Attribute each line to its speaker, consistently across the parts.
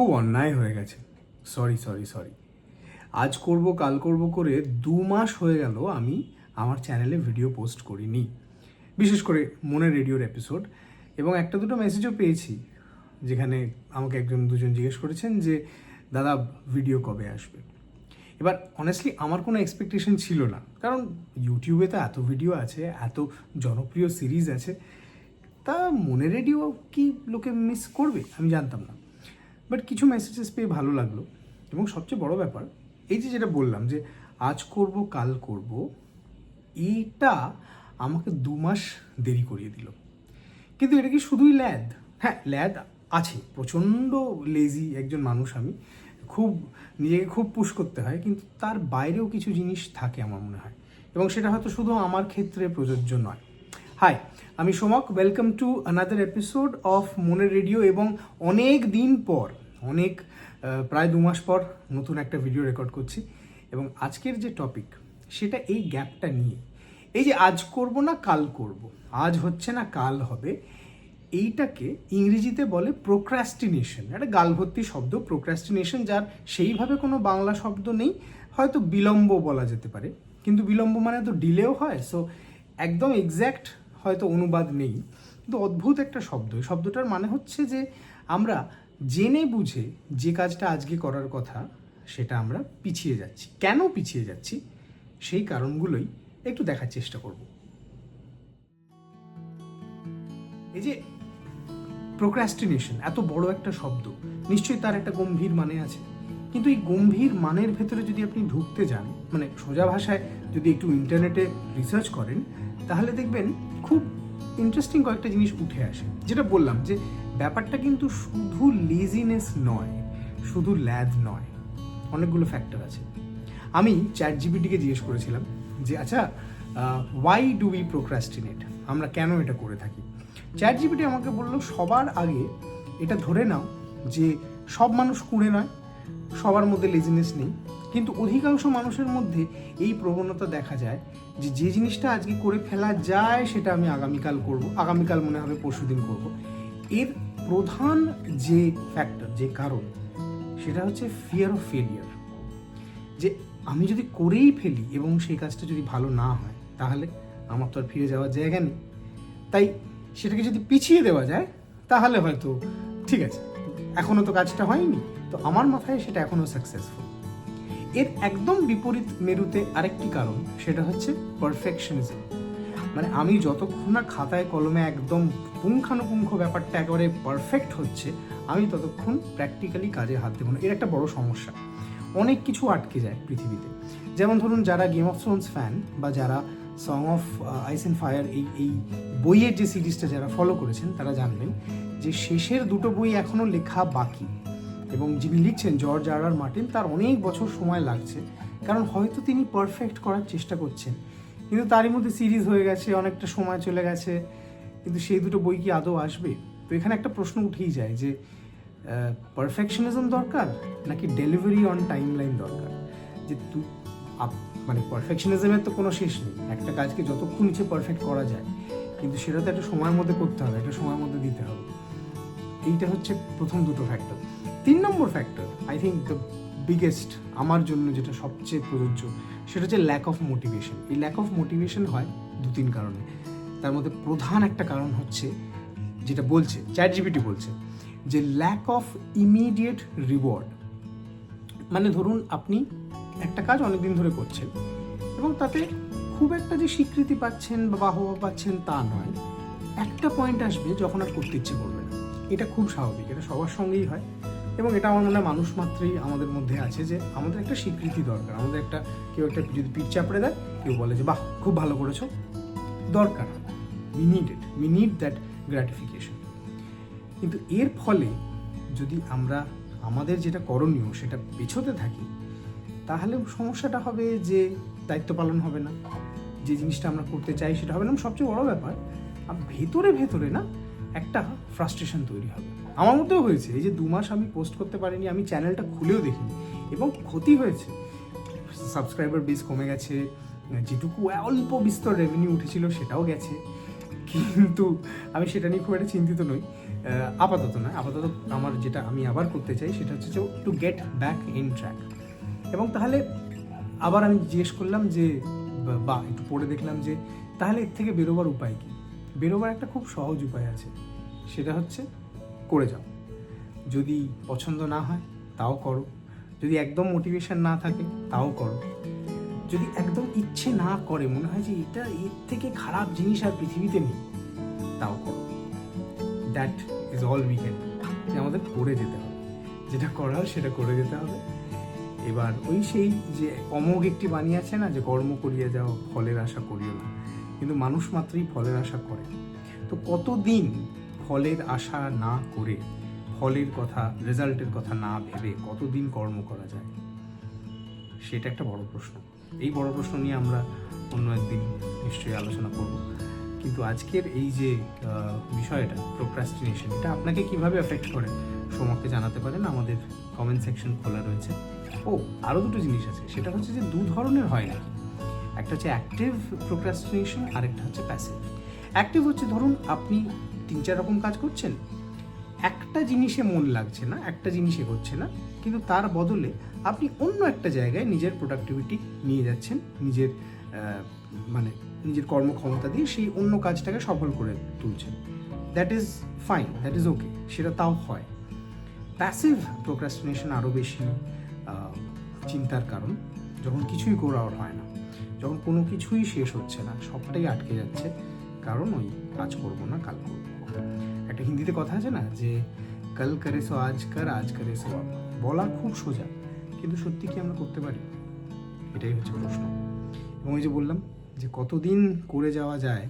Speaker 1: খুব অন্যায় হয়ে গেছে। সরি সরি সরি আজ করব, কাল করব করে দু মাস হয়ে গেল আমি আমার চ্যানেলে ভিডিও পোস্ট করিনি। বিশেষ করে মনে রেডিওর এপিসোড এবং একটা দুটো মেসেজও পেয়েছি, যেখানে আমাকে একজন দুজন জিজ্ঞেস করেছেন যে, দাদা ভিডিও কবে আসবে? এবার অনেস্টলি আমার কোনো এক্সপেকটেশন ছিল না। কারণ ইউটিউবে তো এত ভিডিও আছে, এত জনপ্রিয় সিরিজ আছে। তা মনে রেডিও কি লোকে মিস করবে? আমি জানতাম না। বাট কিছু মেসেজেস পেয়ে ভালো লাগল। এবং সবচেয়ে বড় ব্যাপার, এই যে যেটা বললাম যে, আজ করব, কাল করব, এইটা আমাকে দু মাস দেরি করিয়ে দিল। কিন্তু এটা কি শুধুই ল্যাদ? হ্যাঁ ল্যাদ আছে। প্রচণ্ড লেজি একজন মানুষ আমি। খুব, নিজেকে খুব পুশ করতে হয়, কিন্তু তার বাইরেও কিছু জিনিস থাকে আমার মনে হয়। এবং সেটা হয়তো শুধু আমার ক্ষেত্রে প্রযোজ্য নয়। হাই আমি Somak. Welcome to another episode of মনের রেডিও এবং অনেক দিন পর অনেক প্রায় দু মাস পর নতুন একটা ভিডিও রেকর্ড করছি। এবং আজকের যে টপিক সেটা এই গ্যাপটা নিয়ে। এই যে আজ করব না কাল করব, আজ হচ্ছে না কাল হবে, এইটাকে ইংরেজিতে বলে প্রোক্রাস্টিনেশন একটা গালভর্তি শব্দ প্রোক্রাস্টিনেশন যার সেইভাবে কোনো বাংলা শব্দ নেই, হয়তো বিলম্ব বলা যেতে পারে। কিন্তু বিলম্ব মানে তো ডিলেও হয় সো একদম এক্স্যাক্ট হয়তো অনুবাদ নেই। কিন্তু অদ্ভুত একটা শব্দ, এই শব্দটার মানে হচ্ছে যে আমরা জেনে বুঝে যে কাজটা আজকে করার কথা, সেটা আমরা পিছিয়ে যাচ্ছি। কেন পিছিয়ে যাচ্ছি? সেই কারণগুলোই একটু দেখার চেষ্টা করব। এই যে প্রোক্রাস্টিনেশন এত বড় একটা শব্দ। নিশ্চয়ই তার একটা গম্ভীর মানে আছে। কিন্তু এই গম্ভীর মানের ভেতরে যদি আপনি ঢুকতে যান মানে সোজা ভাষায় যদি একটু ইন্টারনেটে রিসার্চ করেন, তাহলে দেখবেন খুব ইন্টারেস্টিং কয়েকটা জিনিস উঠে আসে। যেটা বললাম যে, ব্যাপারটা কিন্তু শুধু লেজিনেস নয়, শুধু ল্যাদ নয়। অনেকগুলো ফ্যাক্টর আছে। আমি চ্যাট জিপিটিকে জিজ্ঞেস করেছিলাম যে আচ্ছা ওয়াই ডু উই প্রোক্রাস্টিনেট আমরা কেন এটা করে থাকি? চ্যাট জিপিটি আমাকে বলল, সবার আগে এটা ধরে নাও যে, সব মানুষ কুঁড়ে নয়, সবার মধ্যে লেজিনেস নেই কিন্তু অধিকাংশ মানুষের মধ্যে এই প্রবণতা দেখা যায় যে যে জিনিসটা আজকে করে ফেলা যায় সেটা আমি আগামীকাল করব, আগামীকাল মনে হবে পরশুদিন করব। এর প্রধান যে ফ্যাক্টর যে কারণ, সেটা হচ্ছে ফিয়ার অফ ফেলিয়ার যে আমি যদি করেই ফেলি এবং সেই কাজটা যদি ভালো না হয়, তাহলে আমার তো আর ফিরে যাওয়ার জায়গা নেই। তাই সেটাকে যদি পিছিয়ে দেওয়া যায়, তাহলে হয়তো ঠিক আছে এখনও তো কাজটা হয়নি। তো আমার মাথায় সেটা এখনও সাকসেসফুল এর একদম বিপরীত মেরুতে আরেকটি কারণ, সেটা হচ্ছে পারফেকশনিজম মানে আমি যতক্ষণ না খাতায় কলমে একদম পুঙ্খানুপুঙ্খ ব্যাপারটা একেবারে পারফেক্ট হচ্ছে, আমি ততক্ষণ প্র্যাকটিক্যালি কাজে হাত দেবো না। এর একটা বড় সমস্যা। অনেক কিছু আটকে যায় পৃথিবীতে। যেমন ধরুন, যারা গেম অফ থ্রোনস ফ্যান বা যারা Song of Ice and Fire এই এই বইয়ের যে সিরিজটা যারা ফলো করেছেন, তারা জানবেন যে শেষের দুটো বই এখনও লেখা বাকি। এবং যিনি লিখছেন জর্জ আর আর মার্টিন, তার অনেক বছর সময় লাগছে, কারণ হয়তো তিনি পারফেক্ট করার চেষ্টা করছেন। কিন্তু তারই মধ্যে সিরিজ হয়ে গেছে, অনেকটা সময় চলে গেছে, কিন্তু সেই দুটো বই কি আদৌ আসবে? তো এখানে একটা প্রশ্ন উঠেই যায় যে পারফেকশনিজম দরকার নাকি ডেলিভারি অন টাইম লাইন দরকার? যে মানে পারফেকশনিজমের তো কোনো শেষ নেই। একটা কাজকে যতক্ষণ ইচ্ছে পারফেক্ট করা যায়, কিন্তু সেটা তো একটা সময়ের মধ্যে করতে হবে, একটা সময়ের মধ্যে দিতে হবে। এইটা হচ্ছে প্রথম দুটো ফ্যাক্টর তিন নম্বর factor I think the biggest আমার জন্য যেটা সবচেয়ে প্রযোজ্য, সেটা হচ্ছে ল্যাক অফ মোটিভেশন এই ল্যাক অফ মোটিভেশন হয় দু তিন কারণে। তার মধ্যে প্রধান একটা কারণ হচ্ছে যেটা বলছে চ্যাট জিপিটি বলছে, যে ল্যাক অফ ইমিডিয়েট রিওয়ার্ড মানে ধরুন আপনি একটা কাজ অনেকদিন ধরে করছেন এবং তাতে খুব একটা যে স্বীকৃতি পাচ্ছেন বা বাহবা পাচ্ছেন তা নয়। একটা পয়েন্ট আসবে যখন আর করতে ইচ্ছে করবে না। এটা খুব স্বাভাবিক, এটা সবার সঙ্গেই হয়। এবং এটা আমার মনে হয় মানুষ মাত্রই আমাদের মধ্যে আছে যে আমাদের একটা স্বীকৃতি দরকার। আমাদের একটা কেউ একটা যদি পিঠ চাপড়ে দেয়, কেউ বলে যে, বাহ, খুব ভালো করেছ। দরকার we need it we need that gratification কিন্তু এর ফলে যদি আমরা আমাদের যেটা করণীয় সেটা পেছোতে থাকি, তাহলে সমস্যাটা হবে যে দায়িত্ব পালন হবে না। যে জিনিসটা আমরা করতে চাই সেটা হবে না। সবচেয়ে বড় ব্যাপার আর ভেতরে ভেতরে না একটা ফ্রাস্ট্রেশন তৈরি হবে। আমার মধ্যেও হয়েছে। এই যে দু মাস আমি পোস্ট করতে পারিনি, আমি চ্যানেলটা খুলেও দেখিনি। এবং ক্ষতি হয়েছে। সাবস্ক্রাইবার বেস কমে গেছে, যেটুকু অল্প বিস্তর রেভিনিউ উঠেছিল সেটাও গেছে। কিন্তু আমি সেটা নিয়ে খুব একটা চিন্তিত নই। আপাতত নয়। আপাতত আমার যেটা আমি আবার করতে চাই সেটা হচ্ছে to get back in track এবং তাহলে আবার আমি জিজ্ঞেস করলাম যে বা, একটু পড়ে দেখলাম যে, তাহলে এর থেকে বেরোবার উপায় কি? বেরোবার একটা খুব সহজ উপায় আছে। সেটা হচ্ছে করে যাও। যদি পছন্দ না হয়, তাও করো। যদি একদম মোটিভেশন না থাকে, তাও করো। যদি একদম ইচ্ছে না করে, মনে হয় যে এটা এর থেকে খারাপ জিনিস আর পৃথিবীতে নেই, তাও করো। That is all we can যে আমাদের করে যেতে হবে। যেটা করার, সেটা করে যেতে হবে। এবার ওই সেই যে অমোঘ একটি বাণী আছে না, যে কর্ম করিয়া যাও, ফলের আশা করিও না। কিন্তু মানুষ মাত্রই ফলের আশা করে। তো কতদিন ফলের আশা না করে ফলের কথা, রেজাল্টের কথা না ভেবে কতদিন কর্ম করা যায়? সেটা একটা বড় প্রশ্ন। এই বড় প্রশ্ন নিয়ে আমরা অন্য একদিন নিশ্চয়ই আলোচনা করব। কিন্তু আজকের এই যে বিষয়টা প্রোক্রাস্টিনেশন এটা আপনাকে কীভাবে এফেক্ট করে? সোমাকে জানাতে পারেন, আমাদের কমেন্ট সেকশন খোলা রয়েছে। ও আরও দুটো জিনিস আছে। সেটা হচ্ছে যে, দু ধরনের হয় না একটা হচ্ছে অ্যাক্টিভ প্রোক্রাস্টিনেশন আর একটা হচ্ছে প্যাসিভ অ্যাক্টিভ হচ্ছে, ধরুন আপনি তিন চার রকম কাজ করছেন? একটা জিনিসে মন লাগছে না, একটা জিনিসে হচ্ছে না, কিন্তু তার বদলে আপনি অন্য একটা জায়গায় নিজের প্রোডাক্টিভিটি নিয়ে যাচ্ছেন, নিজের মানে নিজের কর্মক্ষমতা দিয়ে সেই অন্য কাজটাকে সফল করে তুলছেন। That is fine that is okay সেটা তাও হয়। প্যাসিভ প্রোক্রাস্টিনেশন আরও বেশি চিন্তার কারণ। যখন কিছুই করা হয় না, যখন কোনো কিছুই শেষ হচ্ছে না, সবটাই আটকে যাচ্ছে, কারণ ওই কাজ করব না, কাল করব। একটা হিন্দিতে কথা আছে না যে, কাল করে সো আজ কর, আজ করে সো বলা খুব সোজা, কিন্তু সত্যি কি আমরা করতে পারি? এটাই হচ্ছে প্রশ্ন। এবং ওই যে বললাম যে, কতদিন করে যাওয়া যায়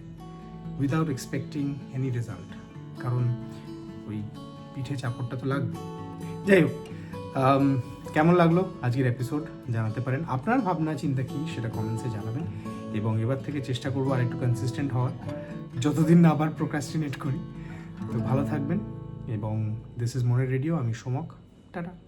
Speaker 1: উইদাউট এক্সপেক্টিং এনি রেজাল্ট কারণ ওই পিঠে চাপড়টা তো লাগবে। যাই হোক কেমন লাগল আজকের এপিসোড জানাতে পারেন। আপনার ভাবনা, চিন্তা কি সেটা কমেন্টসে জানাবেন। এবং এবার থেকে চেষ্টা করব আর একটু কনসিস্টেন্ট হওয়ার। যতদিন না আবার প্রোক্রাস্টিনেট করি। তো ভালো থাকবেন এবং দিস ইজ মনে রেডিও আমি সোমক। টাটা।